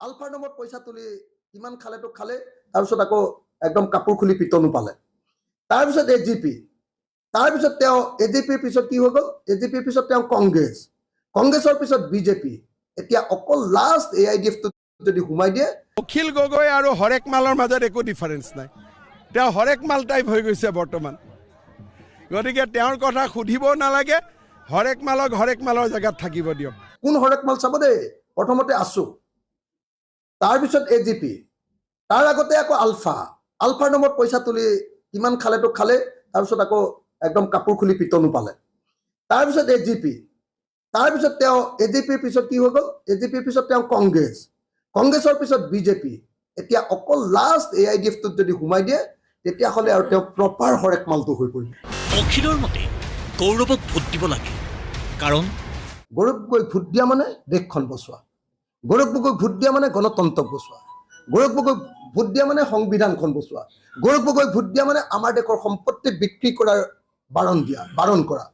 আলফাৰ নামত পইচা তুলি কিমান খালেতো খালে তাৰপিছত আকৌ একদম কাপোৰ খুলি পিটনো পালে। তাৰপিছত এ জি পি তাৰপিছত তেওঁ এ জি পিৰ পিছত কি হৈ গ'ল? এ জি পিৰ পিছত তেওঁ কংগ্ৰেছ। কংগ্ৰেছৰ পিছত বিজেপি এতিয়া অকল লাষ্ট এ আই ডি এফটোত যদি সোমাই দিয়ে অখিল গগৈ আৰু হৰেক মালৰ মাজত একো ডিফাৰেঞ্চ নাই। তেওঁ হৰেক মাল টাইপ হৈ গৈছে বৰ্তমান। গতিকে তেওঁৰ কথা সুধিবও নালাগে হৰেক মালক হৰেক মালৰ জেগাত থাকিব দিয়ক। কোন হৰেক মাল চাব দেই? প্ৰথমতে আছো। তাৰপিছত এ জি পি তাৰ আগতে আকৌ আলফা। আলফাৰ নামত পইচা তুলি কিমান খালেতো খালে তাৰপিছত আকৌ একদম কাপোৰ খুলি পিটনো পালে। তাৰপিছত এ জি পি তাৰপিছত তেওঁ এ জি পিৰ পিছত কি হৈ গ'ল? এ জি পিৰ পিছত তেওঁ কংগ্ৰেছ। কংগ্ৰেছৰ পিছত বিজেপি এতিয়া অকল লাষ্ট এ আই ডি এফটোত যদি সোমাই দিয়ে তেতিয়াহ'লে আৰু তেওঁ প্ৰপাৰ হৰেক মালটো হৈ পৰিব। অখিলৰ মতে গৌৰৱক ভোট দিব লাগে। কাৰণ গৌৰৱ ভোট দিয়া মানে দেশখন বচোৱা। গৌৰৱ গগৈ ভোট দিয়া মানে গণতন্ত্ৰক বচোৱা। গৌৰৱ গগৈ ভোট দিয়া মানে সংবিধানখন বচোৱা। গৌৰৱ গগৈ ভোট দিয়া মানে আমাৰ দেশৰ সম্পত্তি বিক্ৰী কৰাৰ বাৰণ দিয়া, বাৰণ কৰা।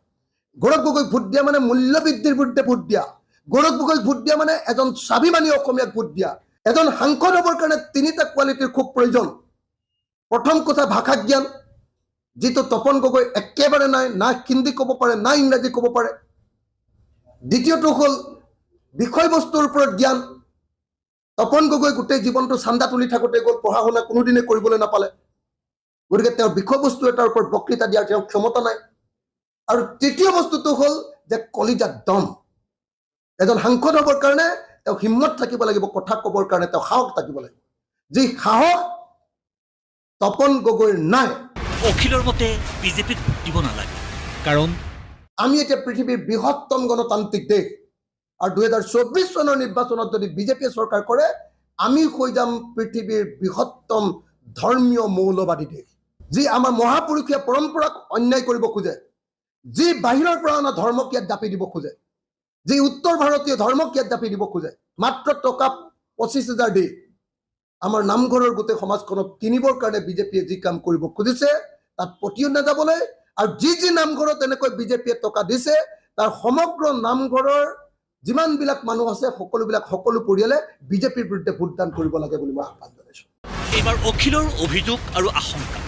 গৌৰৱ গগৈ ভোট দিয়া মানে মূল্য বৃদ্ধিৰ বিৰুদ্ধে ভোট দিয়া। গৌৰৱ গগৈ ভোট দিয়া মানে এজন স্বাভিমানী অসমীয়াক ভোট দিয়া। এজন সাংসদ হ'বৰ কাৰণে তিনিটা কোৱালিটিৰ খুব প্ৰয়োজন। প্ৰথম কথা ভাষা জ্ঞান। যিটো তপন গগৈ একেবাৰে নাই, না হিন্দী ক'ব পাৰে, না ইংৰাজী ক'ব পাৰে। দ্বিতীয়টো হ'ল বিষয়বস্তুৰ ওপৰত জ্ঞান। তপন গগৈ গোটেই জীৱনটো চান্দা তুলি থাকোঁতে গ'ল পঢ়া শুনা কোনোদিনে কৰিবলৈ নাপালে। গতিকে তেওঁৰ বিষয়বস্তু এটাৰ ওপৰত বক্তৃতা দিয়াৰ তেওঁৰ ক্ষমতা নাই। আৰু তৃতীয় বস্তুটো হ'ল যে কলিজাত দম। এজন সাংসদ হ'বৰ কাৰণে তেওঁ হিম্মত থাকিব লাগিব কথা ক'বৰ কাৰণে তেওঁ সাহস থাকিব লাগিব। যি সাহস তপন গগৈৰ নাই অখিলৰ মতে বিজেপিক দিব নালাগে। কাৰণ আমি এতিয়া পৃথিৱীৰ বৃহত্তম গণতান্ত্ৰিক দেশ। আৰু দুহেজাৰ চৌব্বিছ চনৰ নিৰ্বাচনত যদি বিজেপিয়ে চৰকাৰ কৰে আমি হৈ যাম পৃথিৱীৰ বৃহত্তম ধৰ্মীয় মৌলবাদী দেশ। যি আমাৰ মহাপুৰুষীয় পৰম্পৰাক অন্যায় কৰিব খোজে, যি বাহিৰৰ পৰা অনা ধৰ্মক ইয়াত জাপি দিব খোজে, যি উত্তৰ ভাৰতীয় ধৰ্মক ইয়াত জাপি দিব খোজে, মাত্ৰ টকা পঁচিছ হাজাৰ দি আমাৰ নামঘৰৰ গোটেই সমাজখনক কিনিবৰ কাৰণে বিজেপিয়ে যি কাম কৰিব খুজিছে, তাত পতিও নাযাবলৈ, আৰু যি যি নামঘৰত এনেকৈ বিজেপিয়ে টকা দিছে, তাৰ সমগ্ৰ নামঘৰৰ যিমানবিলাক মানুহ আছে সকলোবিলাক সকলো পৰিয়ালে বিজেপিৰ বিৰুদ্ধে ভোটদান কৰিব লাগে বুলি মই আহ্বান জনাইছোঁ। এইবাৰ অখিলৰ অভিযোগ আৰু আশংকা?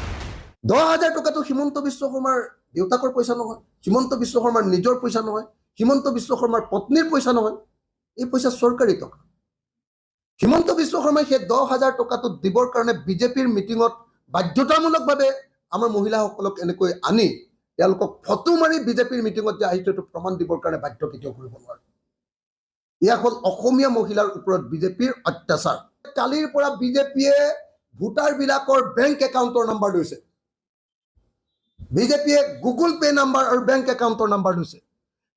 দহ হাজাৰ টকাটো হিমন্ত বিশ্ব শৰ্মাৰ দেউতাকৰ পইচা নহয় হিমন্ত বিশ্ব শৰ্মাৰ নিজৰ পইচা নহয় হিমন্ত বিশ্ব শৰ্মাৰ পত্নীৰ পইচা নহয় এই পইচা চৰকাৰী টকা। হিমন্ত বিশ্ব শৰ্মাই সেই দহ হাজাৰ টকাটো দিবৰ কাৰণে বিজেপিৰ মিটিঙত বাধ্যতামূলকভাৱে আমাৰ মহিলাসকলক এনেকৈ আনি তেওঁলোকক ফটো মাৰি বিজেপিৰ মিটিঙত যে আহিছে এইটো প্ৰমাণ দিবৰ কাৰণে বাধ্য কেতিয়াও কৰিব নোৱাৰে। এয়া হ'ল অসমীয়া মহিলাৰ ওপৰত বিজেপিৰ অত্যাচাৰ। কালিৰ পৰা বিজেপিয়ে ভোটাৰবিলাকৰ বেংক একাউণ্টৰ নাম্বাৰ লৈছে। বিজেপিয়ে গুগল পে' নাম্বাৰ আৰু বেংক একাউণ্টৰ নাম্বাৰ লৈছে।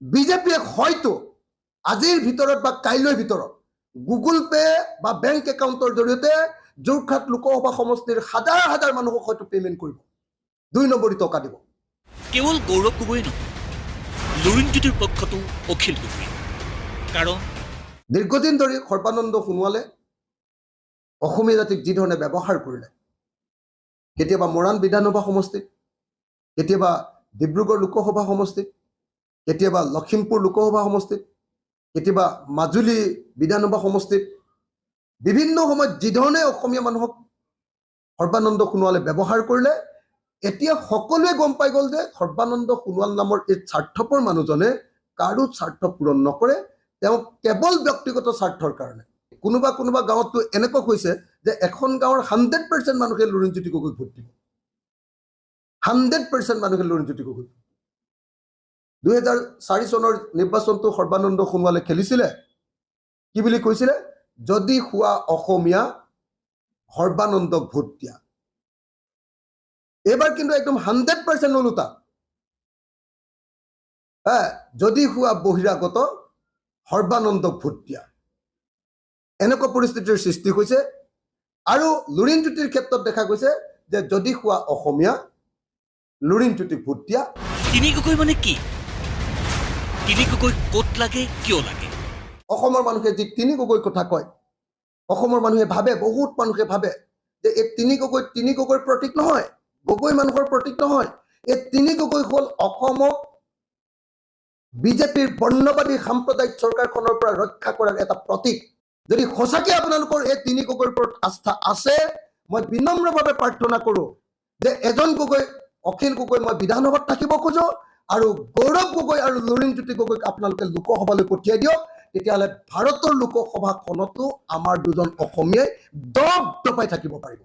বিজেপিয়ে হয়তো আজিৰ ভিতৰত বা কাইলৈৰ ভিতৰত গুগল পে' বা বেংক একাউণ্টৰ জৰিয়তে যোৰহাট লোকসভা সমষ্টিৰ হাজাৰ হাজাৰ মানুহক হয়তো পে'মেণ্ট কৰিব। দুই নম্বৰী টকা দিব। কেৱল গৌৰৱ গগৈ নহয় লুৰিণজ্যোতিৰ পক্ষতো অখিল গগৈ কাৰণ দীৰ্ঘদিন ধৰি সৰ্বানন্দ সোণোৱালে অসমীয়া জাতিক যি ধৰণে ব্যৱহাৰ কৰিলে, কেতিয়াবা মৰাণ বিধানসভা সমষ্টিত কেতিয়াবা ডিব্ৰুগড় লোকসভা সমষ্টিত কেতিয়াবা লখিমপুৰ লোকসভা সমষ্টিত কেতিয়াবা মাজুলী বিধানসভা সমষ্টিত বিভিন্ন সময়ত যি ধৰণে অসমীয়া মানুহক সৰ্বানন্দ সোণোৱালে ব্যৱহাৰ কৰিলে, এতিয়া সকলোৱে গম পাই গ'ল যে সৰ্বানন্দ সোণোৱাল নামৰ এই স্বাৰ্থপৰ মানুহজনে কাৰো স্বাৰ্থ পূৰণ নকৰে তেওঁ কেৱল ব্যক্তিগত স্বাৰ্থৰ কাৰণে। কোনোবা কোনোবা গাঁৱততো এনেকুৱা হৈছে যে এখন গাঁৱৰ হাণ্ড্ৰেড পাৰ্চেণ্ট মানুহে লুৰিণজ্যোতি গগৈক ভোট দিব। হাণ্ড্ৰেড পাৰ্চেণ্ট মানুহে লুৰিণজ্যোতি গগৈ দুহেজাৰ চাৰি চনৰ নিৰ্বাচনটো সৰ্বানন্দ সোণোৱালে খেলিছিলে। কি বুলি কৈছিলে? যদি হোৱা অসমীয়া সৰ্বানন্দক ভোট দিয়া। এইবাৰ কিন্তু একদম হাণ্ড্ৰেড পাৰ্চেণ্ট ওলোটা যদি হোৱা বহিৰাগত সৰ্বানন্দক ভোট দিয়া এনেকুৱা পৰিস্থিতিৰ সৃষ্টি হৈছে আৰু লুৰিণজ্যোতিৰ ক্ষেত্ৰত দেখা গৈছে যে যদি হোৱা অসমীয়া লুৰিণজ্যোতিক ভোট দিয়া তিনি গগৈ মানে কি? তিনি গগৈ ক'ত লাগে কিয় লাগে? অসমৰ মানুহে যি তিনি গগৈ কথা কয় অসমৰ মানুহে ভাবে বহুত মানুহে ভাবে যে এই তিনি গগৈ তিনি গগৈৰ প্ৰতীক নহয় গগৈ মানুহৰ প্ৰতীক নহয়। এই তিনি গগৈ হ'ল অসমক বিজেপিৰ বৰ্ণবাদী সাম্প্ৰদায়িক চৰকাৰখনৰ পৰা ৰক্ষা কৰাৰ এটা প্ৰতীক। যদি সঁচাকৈ আপোনালোকৰ এই তিনি গগৈৰ ওপৰত আস্থা আছে, মই বিনম্ৰভাৱে প্ৰাৰ্থনা কৰোঁ যে এজন গগৈ, অখিল গগৈ মই বিধানসভাত থাকিব খোজো আৰু গৌৰৱ গগৈ আৰু লুৰিণজ্যোতি গগৈক আপোনালোকে লোকসভালৈ পঠিয়াই দিয়ক। তেতিয়াহ'লে ভাৰতৰ লোকসভাখনতো আমাৰ দুজন অসমীয়াই দব দপাই থাকিব পাৰিব।